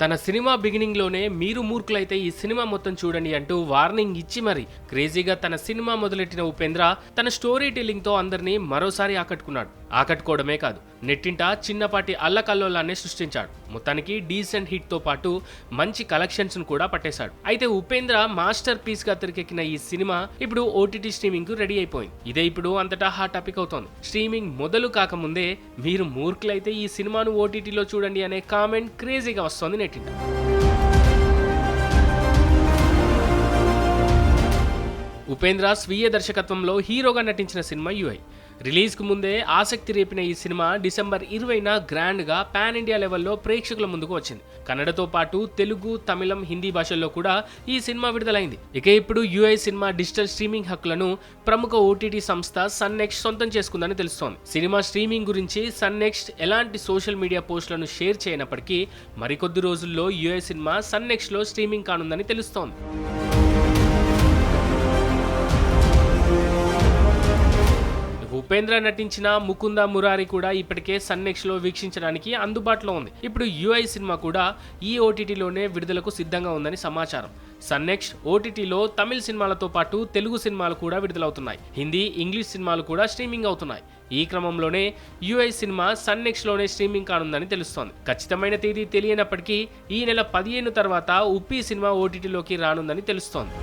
తన సినిమా బిగినింగ్లోనే మీరు మూర్ఖులైతే ఈ సినిమా మొత్తం చూడండి అంటూ వార్నింగ్ ఇచ్చి మరి క్రేజీగా తన సినిమా మొదలెట్టిన ఉపేంద్ర తన స్టోరీ టెల్లింగ్తో అందరినీ మరోసారి ఆకట్టుకున్నాడు. ఆకట్టుకోవడమే కాదు నెట్టింట చిన్నపాటి అల్లకల్లోలాన్ని సృష్టించాడు. మొత్తానికి డీసెంట్ హిట్తో పాటు మంచి కలెక్షన్స్ను కూడా పట్టేశాడు. అయితే ఉపేంద్ర మాస్టర్ పీస్గా తెరకెక్కిన ఈ సినిమా ఇప్పుడు ఓటీటీ స్ట్రీమింగ్కు రెడీ అయిపోయింది. ఇదే ఇప్పుడు అంతటా హాట్ టాపిక్ అవుతోంది. స్ట్రీమింగ్ మొదలు కాకముందే మీరు మూర్ఖులైతే ఈ సినిమాను ఓటీటీలో చూడండి అనే కామెంట్ క్రేజీగా వస్తోంది నెట్టింట ఉపేంద్ర స్వీయ దర్శకత్వంలో హీరోగా నటించిన సినిమా యుఐ. రిలీజ్కు ముందే ఆసక్తి రేపిన ఈ సినిమా డిసెంబర్ ఇరవైన గ్రాండ్గా పాన్ ఇండియా లెవెల్లో ప్రేక్షకుల ముందుకు వచ్చింది. కన్నడతో పాటు తెలుగు తమిళం హిందీ భాషల్లో కూడా ఈ సినిమా విడుదలైంది. ఇక ఇప్పుడు యుఐ సినిమా డిజిటల్ స్ట్రీమింగ్ హక్కులను ప్రముఖ ఓటీటీ సంస్థ సన్ నెక్స్ట్ సొంతం చేసుకుందని తెలుస్తోంది. సినిమా స్ట్రీమింగ్ గురించి సన్ నెక్స్ట్ ఎలాంటి సోషల్ మీడియా పోస్టులను షేర్ చేయనప్పటికీ మరికొద్ది రోజుల్లో యుఐ సినిమా సన్ నెక్స్ట్లో స్ట్రీమింగ్ కానుందని తెలుస్తోంది. ఉపేంద్ర నటించిన ముకుంద మురారి కూడా ఇప్పటికే సన్నెక్స్లో వీక్షించడానికి అందుబాటులో ఉంది. ఇప్పుడు యుఐ సినిమా కూడా ఈ ఓటీటీలోనే విడుదలకు సిద్ధంగా ఉందని సమాచారం. సన్నెక్స్ట్ ఓటీటీలో తమిళ సినిమాలతో పాటు తెలుగు సినిమాలు కూడా విడుదలవుతున్నాయి. హిందీ ఇంగ్లీష్ సినిమాలు కూడా స్ట్రీమింగ్ అవుతున్నాయి. ఈ క్రమంలోనే యుఐ సినిమా సన్నెక్స్లోనే స్ట్రీమింగ్ కానుందని తెలుస్తోంది. ఖచ్చితమైన తేదీ తెలియనప్పటికీ ఈ నెల పదిహేను తర్వాత ఉప్పి సినిమా ఓటీటీలోకి రానుందని తెలుస్తోంది.